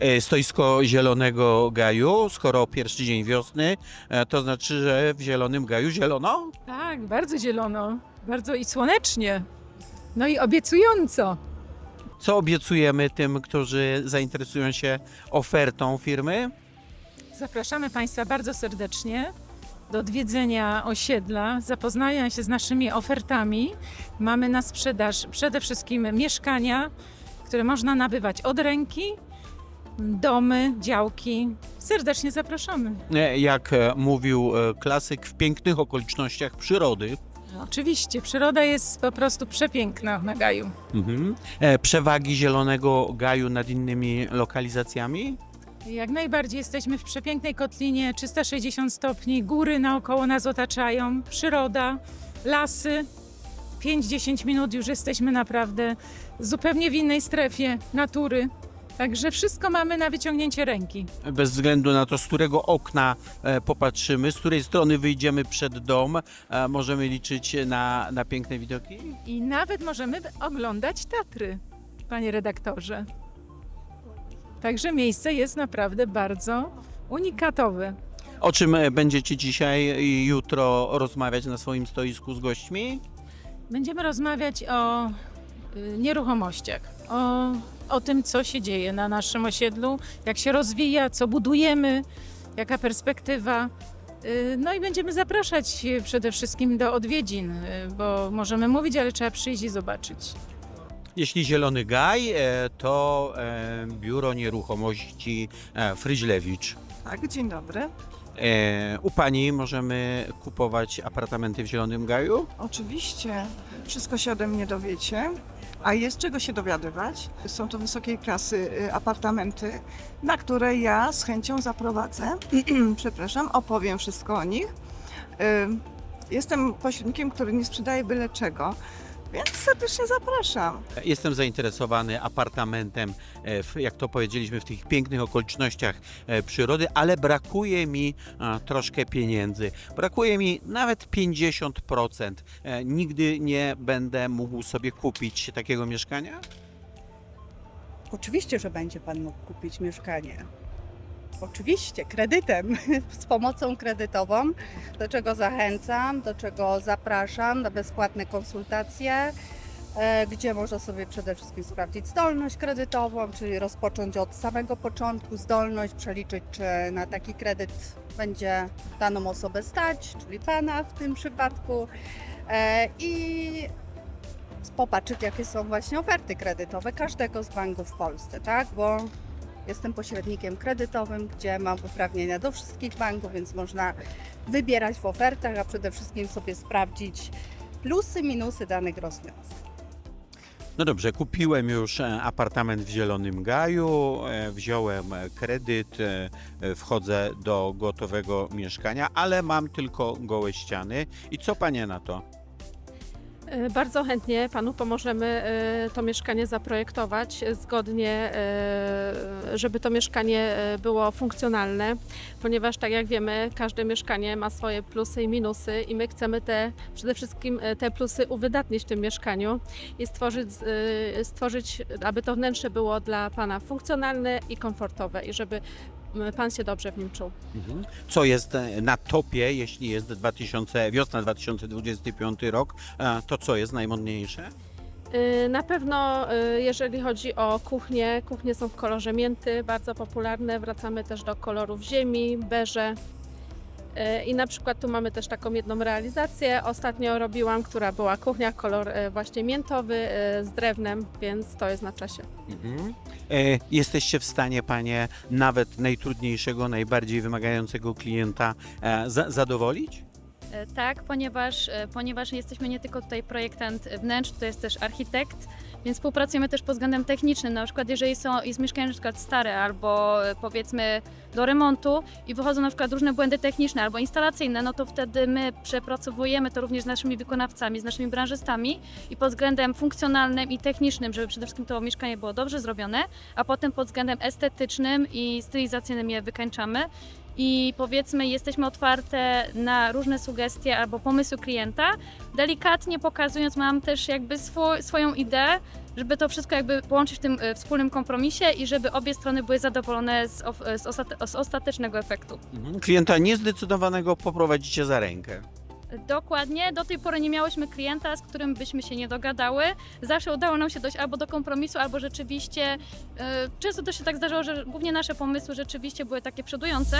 E, Stoisko Zielonego Gaju, skoro pierwszy dzień wiosny, e, to znaczy, że w Zielonym Gaju zielono? Tak, bardzo zielono, bardzo i słonecznie. No i obiecująco. Co obiecujemy tym, którzy zainteresują się ofertą firmy? Zapraszamy Państwa bardzo serdecznie do odwiedzenia osiedla, zapoznania się z naszymi ofertami. Mamy na sprzedaż przede wszystkim mieszkania, które można nabywać od ręki, domy, działki. Serdecznie zapraszamy. E, Jak e, mówił e, klasyk, w pięknych okolicznościach przyrody. Oczywiście, przyroda jest po prostu przepiękna na Gaju. Mhm. Przewagi Zielonego Gaju nad innymi lokalizacjami? Jak najbardziej jesteśmy w przepięknej kotlinie, 360 stopni, góry naokoło nas otaczają, przyroda, lasy. 5-10 minut już jesteśmy naprawdę zupełnie w innej strefie natury. Także wszystko mamy na wyciągnięcie ręki. Bez względu na to, z którego okna e, popatrzymy, z której strony wyjdziemy przed dom, e, możemy liczyć na, na piękne widoki? I nawet możemy oglądać Tatry, panie redaktorze. Także miejsce jest naprawdę bardzo unikatowe. O czym e, będziecie dzisiaj i jutro rozmawiać na swoim stoisku z gośćmi? Będziemy rozmawiać o nieruchomościach, o, o tym, co się dzieje na naszym osiedlu, jak się rozwija, co budujemy, jaka perspektywa. Y, No i będziemy zapraszać przede wszystkim do odwiedzin, y, bo możemy mówić, ale trzeba przyjść i zobaczyć. Jeśli Zielony Gaj, e, to e, Biuro Nieruchomości e, Fryźlewicz. Tak, dzień dobry. E, U Pani możemy kupować apartamenty w Zielonym Gaju? Oczywiście wszystko się ode mnie dowiecie. A jest czego się dowiadywać. Są to wysokiej klasy y, apartamenty, na które ja z chęcią zaprowadzę. Przepraszam, opowiem wszystko o nich. Y, Jestem pośrednikiem, który nie sprzedaje byle czego, więc serdecznie zapraszam. Jestem zainteresowany apartamentem, e, w, jak to powiedzieliśmy, w tych pięknych okolicznościach e, przyrody, ale brakuje mi troszkę pieniędzy. Brakuje mi nawet 50%. E, Nigdy nie będę mógł sobie kupić takiego mieszkania? Oczywiście, że będzie Pan mógł kupić mieszkanie. Oczywiście, kredytem, z pomocą kredytową, do czego zachęcam, do czego zapraszam na bezpłatne konsultacje, e, gdzie można sobie przede wszystkim sprawdzić zdolność kredytową, czyli rozpocząć od samego początku zdolność, przeliczyć, czy na taki kredyt będzie daną osobę stać, czyli Pana w tym przypadku. E, I popatrzeć, jakie są właśnie oferty kredytowe każdego z banków w Polsce, tak? Bo jestem pośrednikiem kredytowym, gdzie mam uprawnienia do wszystkich banków, więc można wybierać w ofertach, a przede wszystkim sobie sprawdzić plusy, minusy danych rozwiązań. No dobrze, kupiłem już e, apartament w Zielonym Gaju, e, wziąłem kredyt, e, wchodzę do gotowego mieszkania, ale mam tylko gołe ściany. I co panie na to? E, Bardzo chętnie Panu pomożemy e, to mieszkanie zaprojektować zgodnie, e, żeby to mieszkanie było funkcjonalne, ponieważ tak jak wiemy, każde mieszkanie ma swoje plusy i minusy i my chcemy te, przede wszystkim te plusy uwydatnić w tym mieszkaniu i stworzyć, stworzyć, aby to wnętrze było dla Pana funkcjonalne i komfortowe i żeby Pan się dobrze w nim czuł. Co jest e, na topie, jeśli jest 2000, wiosna 2025 rok, e, to co jest najmodniejsze? Y, Na pewno, jeżeli chodzi o kuchnię, kuchnie są w kolorze mięty, bardzo popularne. Wracamy też do kolorów ziemi, beże. Y, I na przykład tu mamy też taką jedną realizację. Ostatnio robiłam, która była kuchnia, kolor y, właśnie miętowy y, z drewnem, więc to jest na czasie. Mhm. E, jesteście w stanie, panie, nawet najtrudniejszego, najbardziej wymagającego klienta e, za, zadowolić? E, Tak, ponieważ, e, ponieważ jesteśmy nie tylko tutaj projektant wnętrz, to jest też architekt, więc współpracujemy też pod względem technicznym. Na przykład jeżeli są, jest mieszkanie na przykład stare albo e, powiedzmy do remontu i wychodzą na przykład różne błędy techniczne albo instalacyjne, no to wtedy my przepracowujemy to również z naszymi wykonawcami, z naszymi branżystami i pod względem funkcjonalnym i technicznym, żeby przede wszystkim to mieszkanie było dobrze zrobione, a potem pod względem estetycznym i stylizacyjnym je wykańczamy i powiedzmy jesteśmy otwarte na różne sugestie albo pomysły klienta, delikatnie pokazując mam też jakby swój, swoją ideę, żeby to wszystko jakby połączyć w tym e, wspólnym kompromisie i żeby obie strony były zadowolone z, z, ostate- z ostatecznego efektu. Mhm. Klienta niezdecydowanego poprowadzicie za rękę. Dokładnie, do tej pory nie miałyśmy klienta, z którym byśmy się nie dogadały. Zawsze udało nam się dojść albo do kompromisu, albo rzeczywiście, e, często też się tak zdarzało, że głównie nasze pomysły rzeczywiście były takie przodujące.